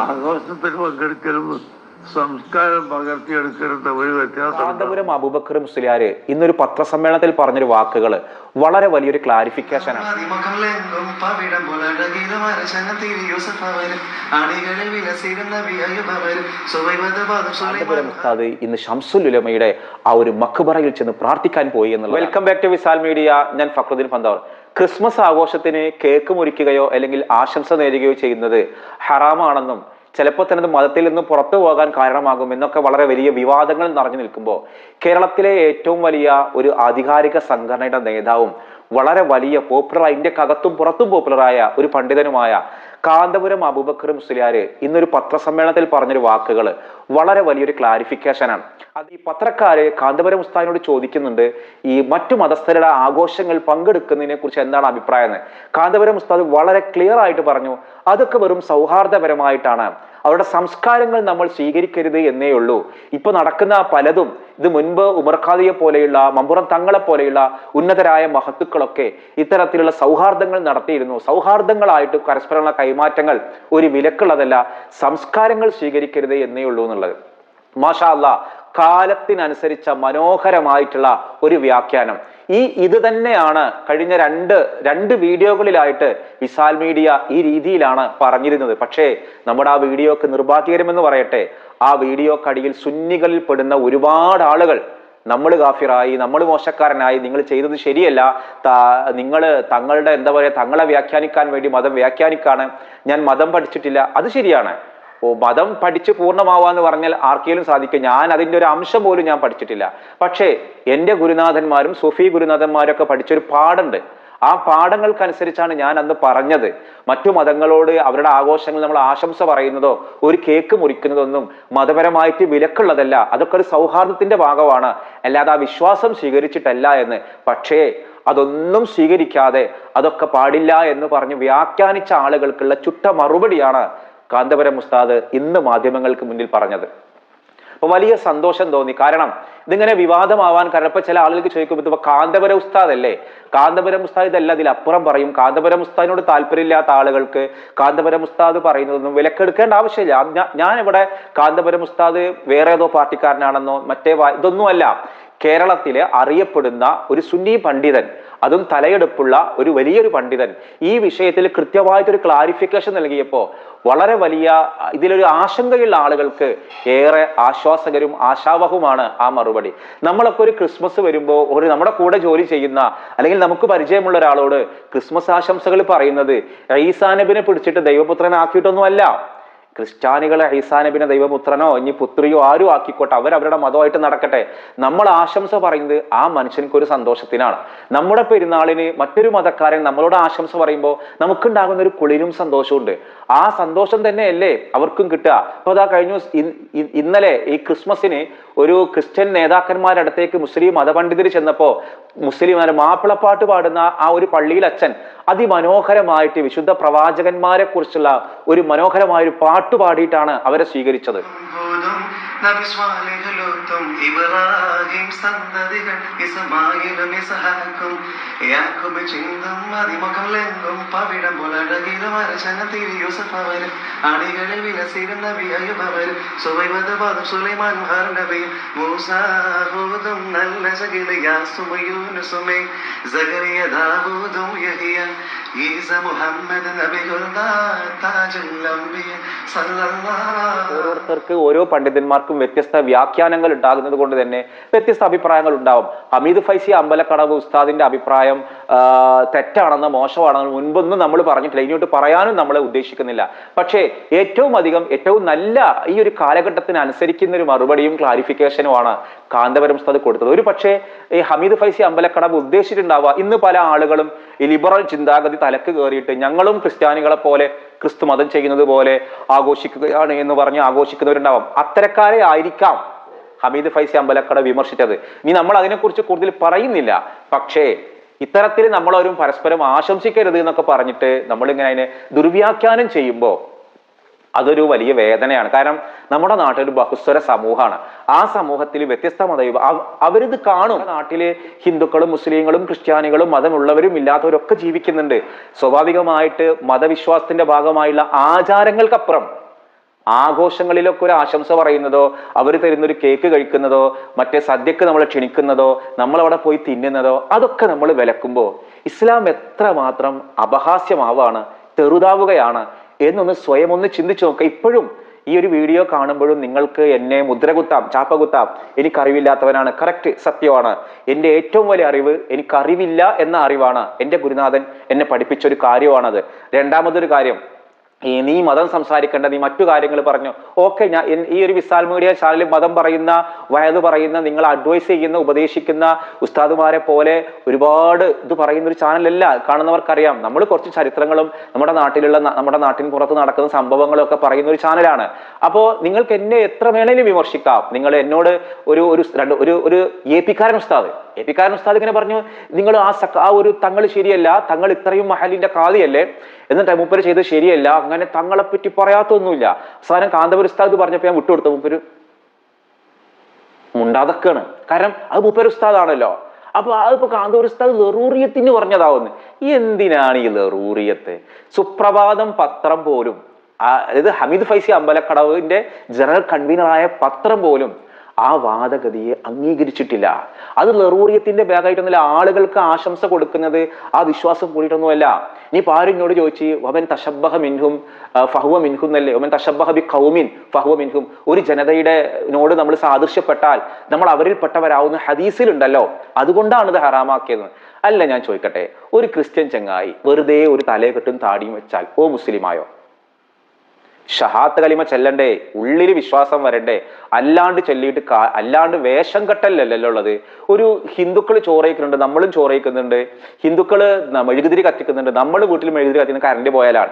ആഘോഷത്തിൽ പങ്കെടുക്കലും സംസ്കാരം പകർത്തിയെടുക്കലും ഒരു വ്യത്യാസം കാന്തപുരം അബൂബക്കർ മുസ്ലിയാര് ഇന്നൊരു പത്രസമ്മേളനത്തിൽ പറഞ്ഞൊരു വാക്കുകൾ വളരെ വലിയൊരു കാന്തപുരം ഉസ്താദ് ഇന്ന് ഷംസുൽ ഉലമയുടെ ആ ഒരു മക്ബറയിൽ ചെന്ന് പ്രാർത്ഥിക്കാൻ പോയി എന്നുള്ളത് welcome back to Visal media ഞാൻ ഫക്രുദ്ദീൻ പന്തവർ. ക്രിസ്മസ് ആഘോഷത്തിന് കേക്ക് മുറിക്കുകയോ അല്ലെങ്കിൽ ആശംസ നേരുകയോ ചെയ്യുന്നത് ഹറാമാണെന്നും ചിലപ്പോൾ തന്നെ മതത്തിൽ നിന്ന് പുറത്തു പോകാൻ കാരണമാകും എന്നൊക്കെ വളരെ വലിയ വിവാദങ്ങൾ നിറഞ്ഞു നിൽക്കുമ്പോൾ കേരളത്തിലെ ഏറ്റവും വലിയ ഒരു ആധികാരിക സംഘടനയുടെ നേതാവും വളരെ വലിയ പോപ്പുലറായ ഇന്ത്യക്കകത്തും പുറത്തും പോപ്പുലറായ ഒരു പണ്ഡിതനുമായ കാന്തപുരം അബൂബക്കർ സുലിയാർ ഇന്നൊരു പത്രസമ്മേളനത്തിൽ പറഞ്ഞൊരു വാക്കുകൾ വളരെ വലിയൊരു ക്ലാരിഫിക്കേഷനാണ് അത് ഈ പത്രക്കാര് കാന്തപുരം ഉസ്താദിനോട് ചോദിക്കുന്നുണ്ട് ഈ മറ്റു മതസ്ഥരുടെ ആഘോഷങ്ങൾ പങ്കെടുക്കുന്നതിനെ കുറിച്ച് എന്താണ് അഭിപ്രായം കാന്തപുരം ഉസ്താദ് വളരെ ക്ലിയർ ആയിട്ട് പറഞ്ഞു അതൊക്കെ വെറും സൗഹാർദ്ദപരമായിട്ടാണ്. അവരുടെ സംസ്കാരങ്ങൾ നമ്മൾ സ്വീകരിക്കരുത് എന്നേ ഉള്ളൂ. ഇപ്പൊ നടക്കുന്ന പലതും ഇത് മുൻപ് ഉമർഖാദിയെ പോലെയുള്ള മമ്പുറം തങ്ങളെ പോലെയുള്ള ഉന്നതരായ മഹത്തുക്കളൊക്കെ ഇത്തരത്തിലുള്ള സൗഹാർദ്ദങ്ങൾ നടത്തിയിരുന്നു. സൗഹാർദ്ദങ്ങളായിട്ട് പരസ്പരമുള്ള കൈമാറ്റങ്ങൾ ഒരു വിലക്കുള്ളതല്ല സംസ്കാരങ്ങൾ സ്വീകരിക്കരുത് എന്നേ ഉള്ളൂ എന്നുള്ളത്. മാഷാ അല്ല കാലത്തിനനുസരിച്ച മനോഹരമായിട്ടുള്ള ഒരു വ്യാഖ്യാനം. ഈ ഇത് തന്നെയാണ് കഴിഞ്ഞ രണ്ട് രണ്ട് വീഡിയോകളിലായിട്ട് വിശാൽ മീഡിയ ഈ രീതിയിലാണ് പറഞ്ഞിരുന്നത്. പക്ഷേ നമ്മുടെ ആ വീഡിയോക്ക് നിർഭാഗ്യകരമെന്ന് പറയട്ടെ ആ വീഡിയോക്കടിയിൽ സുന്നികളിൽ പെടുന്ന ഒരുപാട് ആളുകൾ നമ്മൾ കാഫിറായി നമ്മൾ മോശക്കാരനായി നിങ്ങൾ ചെയ്തത് ശരിയല്ല നിങ്ങൾ തങ്ങളുടെ എന്താ പറയുക തങ്ങളെ വ്യാഖ്യാനിക്കാൻ വേണ്ടി മതം വ്യാഖ്യാനിക്കാണ് ഞാൻ മതം പഠിച്ചിട്ടില്ല അത് ശരിയാണ്. മതം പഠിച്ച് പൂർണമാവാന്ന് പറഞ്ഞാൽ ആർക്കെങ്കിലും സാധിക്കും. ഞാൻ അതിന്റെ ഒരു അംശം പോലും ഞാൻ പഠിച്ചിട്ടില്ല. പക്ഷേ എന്റെ ഗുരുനാഥന്മാരും സുഫി ഗുരുനാഥന്മാരൊക്കെ പഠിച്ചൊരു പാടുണ്ട് ആ പാഠങ്ങൾക്കനുസരിച്ചാണ് ഞാൻ അന്ന് പറഞ്ഞത്. മറ്റു മതങ്ങളോട് അവരുടെ ആഘോഷങ്ങൾ നമ്മൾ ആശംസ പറയുന്നതോ ഒരു കേക്ക് മുറിക്കുന്നതൊന്നും മതപരമായിട്ട് വിലക്കുള്ളതല്ല. അതൊക്കെ ഒരു സൗഹാർദ്ദത്തിന്റെ ഭാഗമാണ്. അല്ലാതെ ആ വിശ്വാസം സ്വീകരിച്ചിട്ടല്ല എന്ന്. പക്ഷേ അതൊന്നും സ്വീകരിക്കാതെ അതൊക്കെ പാടില്ല എന്ന് പറഞ്ഞ് വ്യാഖ്യാനിച്ച ആളുകൾക്കുള്ള ചുട്ട മറുപടിയാണ് കാന്തപുരം ഉസ്താദ് ഇന്ന് മാധ്യമങ്ങൾക്ക് മുന്നിൽ പറഞ്ഞത്. അപ്പൊ വലിയ സന്തോഷം തോന്നി. കാരണം ഇതിങ്ങനെ വിവാദമാവാൻ കാരണം ഇപ്പൊ ചില ആളുകൾക്ക് ചോദിക്കും ഇപ്പൊ കാന്തപുര ഉസ്താദ് അല്ലേ? കാന്തപുരം ഉസ്താദ് ഇതല്ല അതിലപ്പുറം പറയും. കാന്തപുരം ഉസ്താദിനോട് താല്പര്യമില്ലാത്ത ആളുകൾക്ക് കാന്തപുരം ഉസ്താദ് പറയുന്നതൊന്നും വിലക്കെടുക്കേണ്ട ആവശ്യമില്ല. ഞാൻ ഇവിടെ കാന്തപുരം ഉസ്താദ് വേറെ ഏതോ പാർട്ടിക്കാരനാണെന്നോ മറ്റേ ഇതൊന്നുമല്ല. കേരളത്തിലെ അറിയപ്പെടുന്ന ഒരു സുന്നി പണ്ഡിതൻ അതും തലയെടുപ്പുള്ള ഒരു വലിയൊരു പണ്ഡിതൻ. ഈ വിഷയത്തിൽ കൃത്യമായിട്ടൊരു ക്ലാരിഫിക്കേഷൻ നൽകിയപ്പോൾ വളരെ വലിയ ഇതിലൊരു ആശങ്കയുള്ള ആളുകൾക്ക് ഏറെ ആശ്വാസകരും ആശാവഹവുമാണ് ആ മറുപടി. നമ്മളൊക്കെ ഒരു ക്രിസ്മസ് വരുമ്പോൾ ഒരു നമ്മുടെ കൂടെ ജോലി ചെയ്യുന്ന അല്ലെങ്കിൽ നമുക്ക് പരിചയമുള്ള ഒരാളോട് ക്രിസ്മസ് ആശംസകൾ പറയുന്നത് ഈസാനബിനെ പിടിച്ചിട്ട് ദൈവപുത്രനാക്കിയിട്ടൊന്നുമല്ല. ക്രിസ്ത്യാനികളെ ഐസാനബിനെ ദൈവപുത്രനോ ഇനി പുത്രിയോ ആരും ആക്കിക്കോട്ടെ. അവരവരുടെ മതമായിട്ട് നടക്കട്ടെ. നമ്മൾ ആശംസ പറയുന്നത് ആ മനുഷ്യനക്ക് ഒരു സന്തോഷത്തിനാണ്. നമ്മുടെ പെരുന്നാളിന് മറ്റൊരു മതക്കാരൻ നമ്മളോട് ആശംസ പറയുമ്പോൾ നമുക്കുണ്ടാകുന്ന ഒരു കുളിരും സന്തോഷവും ഉണ്ട് ആ സന്തോഷം തന്നെയല്ലേ അവർക്കും കിട്ടുക. അപ്പൊ അതാ കഴിഞ്ഞ ഇന്നലെ ഈ ക്രിസ്മസിന് ഒരു ക്രിസ്ത്യൻ നേതാക്കന്മാരുടെ അടുത്തേക്ക് മുസ്ലിം മതപണ്ഡിതർ ചെന്നപ്പോൾ മുസ്ലിം മാപ്പിളപ്പാട്ട് പാടുന്ന ആ ഒരു പള്ളിയിൽ അച്ഛൻ അതിമനോഹരമായിട്ട് വിശുദ്ധ പ്രവാചകന്മാരെ കുറിച്ചുള്ള ഒരു മനോഹരമായ ഒരു പാട്ട് പാടിയിട്ടാണ് അവരെ സ്വീകരിച്ചത്. നബി സ്വാലിഹ് ലൂത്തും ഇബ്രാഹിം സന്തതികൾ ഇസ്മായിലും ഇസ്ഹാക്കും യാക്കൂബ് ചിന്തും മതിമുഖലെങ്കും പവിടം പോലഴകിലും തിരി യൂസഫ് അവർ. അണികളിൽ വിലസിടുന്ന വിയയുഭവരും സുവൈവതപാദം സുലൈമാൻ ഹർ നബി മൂസാഹൂദും നല്ല സകില യാസുമയൂനുസുമേ സഗറിയ ദാവൂദും യഹിയ ഈസ മുഹമ്മദ് നബിയുൽ താജുൽ അംബിയ സല്ലല്ലാഹു ഓരോരുത്തർക്ക് ഓരോ പണ്ഡിതന്മാർക്കും വ്യത്യസ്ത വ്യാഖ്യാനങ്ങൾ ഉണ്ടാകുന്നത് കൊണ്ട് തന്നെ വ്യത്യസ്ത അഭിപ്രായങ്ങൾ ഉണ്ടാവും. ഹമീദ് ഫൈസി അമ്പലക്കടവ് ഉസ്താദിന്റെ അഭിപ്രായം തെറ്റാണെന്ന് മോശമാണെന്ന് മുൻപൊന്നും നമ്മൾ പറഞ്ഞിട്ടില്ല. ഇനിയോട്ട് പറയാനും നമ്മൾ ഉദ്ദേശിക്കുന്നില്ല. പക്ഷേ ഏറ്റവും അധികം ഏറ്റവും നല്ല ഈ ഒരു കാലഘട്ടത്തിന് അനുസരിക്കുന്ന ഒരു മറുപടിയും ക്ലാരിഫിക്കേഷനുമാണ് കാന്തപുരം സ്ഥലത്ത് കൊടുത്തത്. ഒരു പക്ഷേ ഈ ഹമീദ് ഫൈസി അമ്പലക്കടവ് ഉദ്ദേശിച്ചിട്ടുണ്ടാവുക ഇന്ന് പല ആളുകളും ഈ ലിബറൽ ചിന്താഗതി തലക്ക് കയറിയിട്ട് ഞങ്ങളും ക്രിസ്ത്യാനികളെ പോലെ ക്രിസ്തു മതം ചെയ്യുന്നത് പോലെ ആഘോഷിക്കുകയാണ് എന്ന് പറഞ്ഞ് ആഘോഷിക്കുന്നവരുണ്ടാവും. അത്തരക്കാരെ ആയിരിക്കാം ഹമീദ് ഫൈസി അമ്പലക്കട വിമർശിച്ചത്. ഇനി നമ്മൾ അതിനെക്കുറിച്ച് കൂടുതൽ പറയുന്നില്ല. പക്ഷേ ഇത്തരത്തിൽ നമ്മളവരും പരസ്പരം ആശംസിക്കരുത് എന്നൊക്കെ പറഞ്ഞിട്ട് നമ്മളിങ്ങനെ അതിനെ ദുർവ്യാഖ്യാനം ചെയ്യുമ്പോൾ അതൊരു വലിയ വേദനയാണ്. കാരണം നമ്മുടെ നാട്ടിൽ ഒരു ബഹുസ്വര സമൂഹമാണ്. ആ സമൂഹത്തിൽ വ്യത്യസ്ത മത അവരിത് കാണും. നാട്ടിൽ ഹിന്ദുക്കളും മുസ്ലിങ്ങളും ക്രിസ്ത്യാനികളും മതമുള്ളവരും ഇല്ലാത്തവരൊക്കെ ജീവിക്കുന്നുണ്ട്. സ്വാഭാവികമായിട്ട് മതവിശ്വാസത്തിന്റെ ഭാഗമായുള്ള ആചാരങ്ങൾക്കപ്പുറം ആഘോഷങ്ങളിലൊക്കെ ഒരു ആശംസ പറയുന്നതോ അവർ തരുന്നൊരു കേക്ക് കഴിക്കുന്നതോ മറ്റേ സദ്യക്ക് നമ്മൾ ക്ഷണിക്കുന്നതോ നമ്മളവിടെ പോയി തിന്നുന്നതോ അതൊക്കെ നമ്മൾ വിലക്കുമ്പോൾ ഇസ്ലാം എത്ര മാത്രം അപഹാസ്യമാവാണ് ചെറുതാവുകയാണ് എന്നൊന്ന് സ്വയം ഒന്ന് ചിന്തിച്ചു നോക്കുക ഇപ്പോഴും ഈ ഒരു വീഡിയോ കാണുമ്പോഴും നിങ്ങൾക്ക് എന്നെ മുദ്ര കുത്താം ചാപ്പ കുത്താം എനിക്കറിവില്ലാത്തവനാണ്. കറക്റ്റ് സത്യമാണ്. എന്റെ ഏറ്റവും വലിയ അറിവ് എനിക്കറിവില്ല എന്ന അറിവാണ് എന്റെ ഗുരുനാഥൻ എന്നെ പഠിപ്പിച്ച ഒരു കാര്യമാണത്. രണ്ടാമതൊരു കാര്യം നീ മതം സംസാരിക്കേണ്ട നീ മറ്റു കാര്യങ്ങൾ പറഞ്ഞു. ഓക്കെ ഞാൻ ഈ ഒരു വിസാൽ മീഡിയ ചാനലിൽ മതം പറയുന്ന വയത് പറയുന്ന നിങ്ങൾ അഡ്വൈസ് ചെയ്യുന്ന ഉപദേശിക്കുന്ന ഉസ്താദുമാരെ പോലെ ഒരുപാട് ഇത് പറയുന്ന ഒരു ചാനലല്ല. കാണുന്നവർക്കറിയാം. നമ്മൾ കുറച്ച് ചരിത്രങ്ങളും നമ്മുടെ നാട്ടിലുള്ള നമ്മുടെ നാട്ടിൻ പുറത്ത് നടക്കുന്ന സംഭവങ്ങളും ഒക്കെ പറയുന്ന ഒരു ചാനലാണ്. അപ്പോൾ നിങ്ങൾക്ക് എന്നെ എത്ര വേണേലും വിമർശിക്കാം. നിങ്ങൾ എന്നോട് ഒരു ഒരു ഒരു ഒരു ഏപ്പിക്കാരൻ ഉസ്താദ്. എ ഉസ്താദ് ഇങ്ങനെ പറഞ്ഞു നിങ്ങൾ ആ സക്ക ആ ഒരു തങ്ങൾ ശരിയല്ല തങ്ങൾ ഇത്രയും മഹലിന്റെ കാതിയല്ലേ എന്നിട്ട് മൂപ്പര് ചെയ്ത് ശരിയല്ല അങ്ങനെ തങ്ങളെ പറ്റി പറയാത്തൊന്നുമില്ല. അവസാനം കാന്തപുര ഉസ്താദ് പറഞ്ഞപ്പോൾ ഞാൻ വിട്ടുകൊടുത്ത മൂപ്പര് മുണ്ടാതൊക്കെയാണ്. കാരണം അത് മൂപ്പര് ഉസ്താദാണല്ലോ. അപ്പൊ അതിപ്പോ കാന്തപുര ഉസ്താദ് ലറൂറിയത്തിന് പറഞ്ഞതാവുന്നു. എന്തിനാണ് ഈ ലറൂറിയത്ത്? സുപ്രഭാതം പത്രം പോലും അതായത് ഹമീദ് ഫൈസി അമ്പലക്കടവിന്റെ ജനറൽ കൺവീനറായ പത്രം പോലും ആ വാദഗതിയെ അംഗീകരിച്ചിട്ടില്ല. അത് ലറൂറിയത്തിന്റെ ഭാഗമായിട്ടൊന്നുമില്ല. ആളുകൾക്ക് ആശംസ കൊടുക്കുന്നത് ആ വിശ്വാസം കൂടിയിട്ടൊന്നുമല്ല. നീ പാരിനോട് ചോദിച്ച് വമൻ തശബ്ബഹ മിൻഹും ഫഹുവ മിൻഹും എന്നല്ലേ? വമൻ തശബ്ബഹ ബി കൗമിൻ ഫഹുവ മിൻഹും. ഒരു ജനതയുടെ നോട് നമ്മൾ സാദൃശ്യപ്പെട്ടാൽ നമ്മൾ അവരിൽപ്പെട്ടവരാവുന്ന ഹദീസിലുണ്ടല്ലോ. അതുകൊണ്ടാണ് ഇത് ഹറാമാക്കിയത്. അല്ല ഞാൻ ചോദിക്കട്ടെ ഒരു ക്രിസ്ത്യൻ ചങ്ങായി വെറുതെ ഒരു തലയെക്കെട്ടും താടിയും വെച്ചാൽ ഓ മുസ്ലിമായോ? ഷഹാത്ത് കലിമ ചെല്ലണ്ടേ? ഉള്ളിൽ വിശ്വാസം വരണ്ടേ? അല്ലാണ്ട് ചൊല്ലിയിട്ട് കാ അല്ലാണ്ട് വേഷം കെട്ടല്ലല്ലോ ഉള്ളത്. ഒരു ഹിന്ദുക്കൾ ചോറയിക്കുന്നുണ്ട് നമ്മളും ചോറയിക്കുന്നുണ്ട് ഹിന്ദുക്കൾ മെഴുകുതിരി കത്തിക്കുന്നുണ്ട്. നമ്മൾ വീട്ടിൽ മെഴുകുതിരി കത്തിക്കുന്ന കറണ്ട് പോയാലാണ്.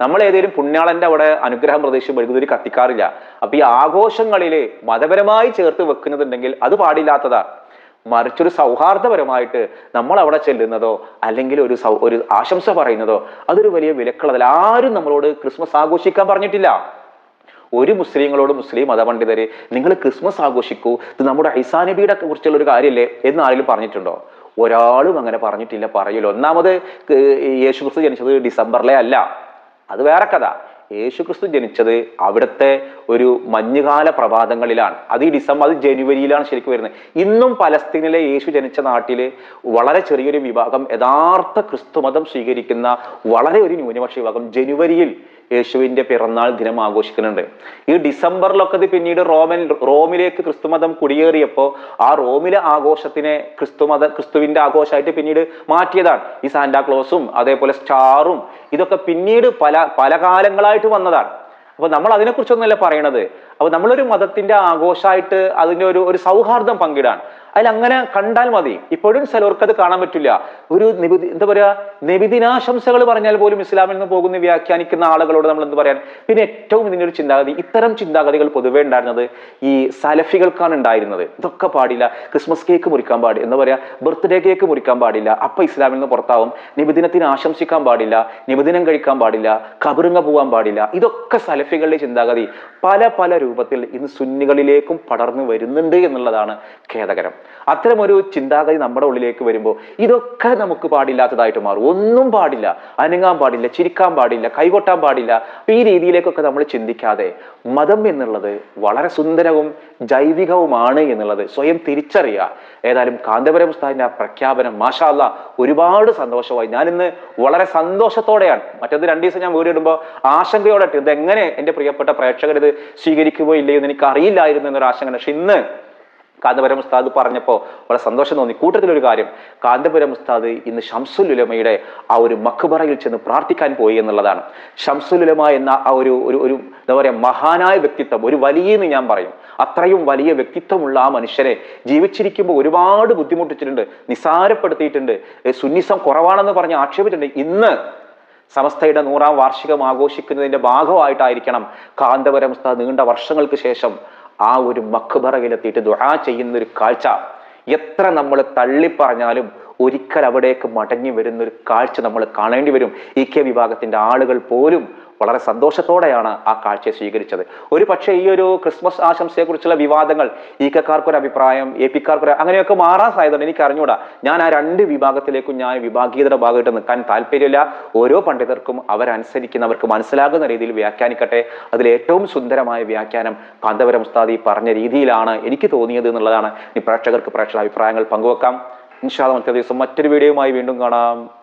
നമ്മൾ ഏതെങ്കിലും പുണ്യാളന്റെ അവിടെ അനുഗ്രഹം പ്രതീക്ഷിച്ച് മെഴുകുതിരി കത്തിക്കാറില്ല. അപ്പൊ ഈ ആഘോഷങ്ങളിൽ മതപരമായി ചേർത്ത് വെക്കുന്നുണ്ടെങ്കിൽ അത് പാടില്ലാത്തതാണ് മറിച്ചൊരു സൗഹാർദ്ദപരമായിട്ട് നമ്മൾ അവിടെ ചെല്ലുന്നതോ അല്ലെങ്കിൽ ഒരു സൗ ഒരു ആശംസ പറയുന്നതോ അതൊരു വലിയ വിലക്കുള്ളതല്ല. ആരും നമ്മളോട് ക്രിസ്മസ് ആഘോഷിക്കാൻ പറഞ്ഞിട്ടില്ല. ഒരു മുസ്ലിങ്ങളോട് മുസ്ലിം മതപണ്ഡിതരെ നിങ്ങൾ ക്രിസ്മസ് ആഘോഷിക്കൂ. ഇത് നമ്മുടെ ഐസാ നബിയുടെ കുറിച്ചുള്ള ഒരു കാര്യമല്ലേ എന്ന് ആരെങ്കിലും പറഞ്ഞിട്ടുണ്ടോ? ഒരാളും അങ്ങനെ പറഞ്ഞിട്ടില്ല. പറയില്ല ഒന്നാമത് യേശു ക്രിസ്തു ജനിച്ചത് ഡിസംബറിലെ അല്ല. അത് വേറെ കഥ. യേശു ക്രിസ്തു ജനിച്ചത് അവിടുത്തെ ഒരു മഞ്ഞുകാല പ്രഭാതങ്ങളിലാണ്. അത് ഈ ഡിസംബർ അത് ജനുവരിയിലാണ് ശരിക്കും വരുന്നത്. ഇന്നും പലസ്തീനിലെ യേശു ജനിച്ച നാട്ടിൽ വളരെ ചെറിയൊരു വിഭാഗം യഥാർത്ഥ ക്രിസ്തുമതം സ്വീകരിക്കുന്ന വളരെ ഒരു ന്യൂനപക്ഷ വിഭാഗം ജനുവരിയിൽ യേശുവിന്റെ പിറന്നാൾ ദിനം ആഘോഷിക്കുന്നുണ്ട്. ഈ ഡിസംബറിലൊക്കെ ഇത് പിന്നീട് റോമൻ റോമിലേക്ക് ക്രിസ്തുമതം കുടിയേറിയപ്പോൾ ആ റോമിലെ ആഘോഷത്തിനെ ക്രിസ്തുമത ക്രിസ്തുവിന്റെ ആഘോഷമായിട്ട് പിന്നീട് മാറ്റിയതാണ്. ഈ സാന്റാക്ലോസും അതേപോലെ സ്റ്റാറും ഇതൊക്കെ പിന്നീട് പല പല കാലങ്ങളായിട്ട് വന്നതാണ്. അപ്പോൾ നമ്മൾ അതിനെക്കുറിച്ചൊന്നുമല്ല പറയണത്. അപ്പൊ നമ്മളൊരു മതത്തിന്റെ ആഘോഷമായിട്ട് അതിന്റെ ഒരു ഒരു സൗഹാർദ്ദം പങ്കിടാൻ. അതിൽ അങ്ങനെ കണ്ടാൽ മതി. ഇപ്പോഴും ചിലർക്ക് അത് കാണാൻ പറ്റില്ല. ഒരു നിബിധി എന്താ പറയുക നിബിദിനാശംസകൾ പറഞ്ഞാൽ പോലും ഇസ്ലാമിൽ നിന്ന് പോകുന്ന വ്യാഖ്യാനിക്കുന്ന ആളുകളോട് നമ്മൾ എന്ത് പറയാൻ? പിന്നെ ഏറ്റവും ഇതിന്റെ ഒരു ചിന്താഗതി ഇത്തരം ചിന്താഗതികൾ പൊതുവേ ഉണ്ടായിരുന്നത് ഈ സലഫികൾക്കാണ് ഉണ്ടായിരുന്നത്. ഇതൊക്കെ പാടില്ല. ക്രിസ്മസ് കേക്ക് മുറിക്കാൻ പാടില്ല എന്താ പറയുക ബർത്ത്ഡേ കേക്ക് മുറിക്കാൻ പാടില്ല. അപ്പൊ ഇസ്ലാമിൽ നിന്ന് പുറത്താവും. നിബിദിനത്തിന് ആശംസിക്കാൻ പാടില്ല. നിബിദിനം കഴിക്കാൻ പാടില്ല. കബറുങ്ങ പോകാൻ പാടില്ല. ഇതൊക്കെ സലഫികളുടെ ചിന്താഗതി. പല പല രൂപത്തിൽ ഇന്ന് സുന്നികളിലേക്കും പടർന്നു വരുന്നുണ്ട് എന്നുള്ളതാണ് ഖേദകരം. അത്തരം ഒരു ചിന്താഗതി നമ്മുടെ ഉള്ളിലേക്ക് വരുമ്പോൾ ഇതൊക്കെ നമുക്ക് പാടില്ലാത്തതായിട്ട് മാറും. ഒന്നും പാടില്ല. അനങ്ങാൻ പാടില്ല ചിരിക്കാൻ പാടില്ല കൈകൊട്ടാൻ പാടില്ല. ഈ രീതിയിലേക്കൊക്കെ നമ്മൾ ചിന്തിക്കാതെ മതം എന്നുള്ളത് വളരെ സുന്ദരവും ജൈവികവുമാണ് എന്നുള്ളത് സ്വയം തിരിച്ചറിയുക. ഏതായാലും കാന്തപുരം ഉസ്താദിന്റെ ആ പ്രഖ്യാപനം മാഷാല്ല ഒരുപാട് സന്തോഷമായി. ഞാൻ ഇന്ന് വളരെ സന്തോഷത്തോടെയാണ് മറ്റേത് രണ്ടു ദിവസം ഞാൻ വീടിടുമ്പോൾ ആശങ്കയോടെ ഇത് ഇതെങ്ങനെ എന്റെ പ്രിയപ്പെട്ട പ്രേക്ഷകർ ഇത് സ്വീകരിക്കുമോ ഇല്ലയോ എന്ന് എനിക്ക് അറിയില്ലായിരുന്നു എന്നൊരു ആശങ്ക പക്ഷെ ഇന്ന് കാന്തപുരം ഉസ്താദ് പറഞ്ഞപ്പോൾ വളരെ സന്തോഷം തോന്നി. കൂട്ടത്തിലൊരു കാര്യം കാന്തപുരം ഉസ്താദ് ഇന്ന് ഷംസുൽ ഉലമയുടെ ആ ഒരു മഖ്ബറയിൽ ചെന്ന് പ്രാർത്ഥിക്കാൻ പോയി എന്നുള്ളതാണ്. ഷംസുൽ ഉലമ എന്ന ആ ഒരു ഒരു ഒരു എന്താ പറയുക മഹാനായ വ്യക്തിത്വം ഒരു വലിയെന്ന് ഞാൻ പറയും. അത്രയും വലിയ വ്യക്തിത്വമുള്ള ആ മനുഷ്യനെ ജീവിച്ചിരിക്കുമ്പോൾ ഒരുപാട് ബുദ്ധിമുട്ടിച്ചിട്ടുണ്ട് നിസാരപ്പെടുത്തിയിട്ടുണ്ട് സുന്നിസം കുറവാണെന്ന് പറഞ്ഞ് ആക്ഷേപിച്ചിട്ടുണ്ട്. ഇന്ന് സമസ്തയുടെ നൂറാം വാർഷികം ആഘോഷിക്കുന്നതിന്റെ ഭാഗമായിട്ടായിരിക്കണം കാന്തപുരം നീണ്ട വർഷങ്ങൾക്ക് ശേഷം ആ ഒരു മഖ്ബറയിലെത്തിയിട്ട് ദുആ ചെയ്യുന്ന ഒരു കാഴ്ച. എത്ര നമ്മൾ തള്ളിപ്പറഞ്ഞാലും ഒരിക്കൽ അവിടേക്ക് മടങ്ങി വരുന്ന ഒരു കാഴ്ച നമ്മൾ കാണേണ്ടി വരും. ഇ കെ വിഭാഗത്തിന്റെ ആളുകൾ പോലും വളരെ സന്തോഷത്തോടെയാണ് ആ കാഴ്ചയെ സ്വീകരിച്ചത്. ഒരു പക്ഷേ ഈ ഒരു ക്രിസ്മസ് ആശംസയെക്കുറിച്ചുള്ള വിവാദങ്ങൾ ഈക്കക്കാർക്കൊരു അഭിപ്രായം എ പിക്കാർക്കൊരു അങ്ങനെയൊക്കെ മാറാൻ സാധ്യതയുണ്ട്. എനിക്ക് അറിഞ്ഞൂടാ ഞാൻ ആ രണ്ട് വിഭാഗത്തിലേക്കും ഞാൻ വിഭാഗീയതയുടെ ഭാഗമായിട്ട് നിൽക്കാൻ താല്പര്യമില്ല. ഓരോ പണ്ഡിതർക്കും അവരനുസരിക്കുന്നവർക്ക് മനസ്സിലാകുന്ന രീതിയിൽ വ്യാഖ്യാനിക്കട്ടെ. അതിൽ ഏറ്റവും സുന്ദരമായ വ്യാഖ്യാനം കാന്തപുരം ഉസ്താദി പറഞ്ഞ രീതിയിലാണ് എനിക്ക് തോന്നിയത് എന്നുള്ളതാണ്. ഈ പ്രേക്ഷകർക്ക് പ്രേക്ഷക അഭിപ്രായങ്ങൾ പങ്കുവെക്കാം. ഇൻഷാദ് മറ്റേ ദിവസം മറ്റൊരു വീഡിയോയുമായി വീണ്ടും കാണാം.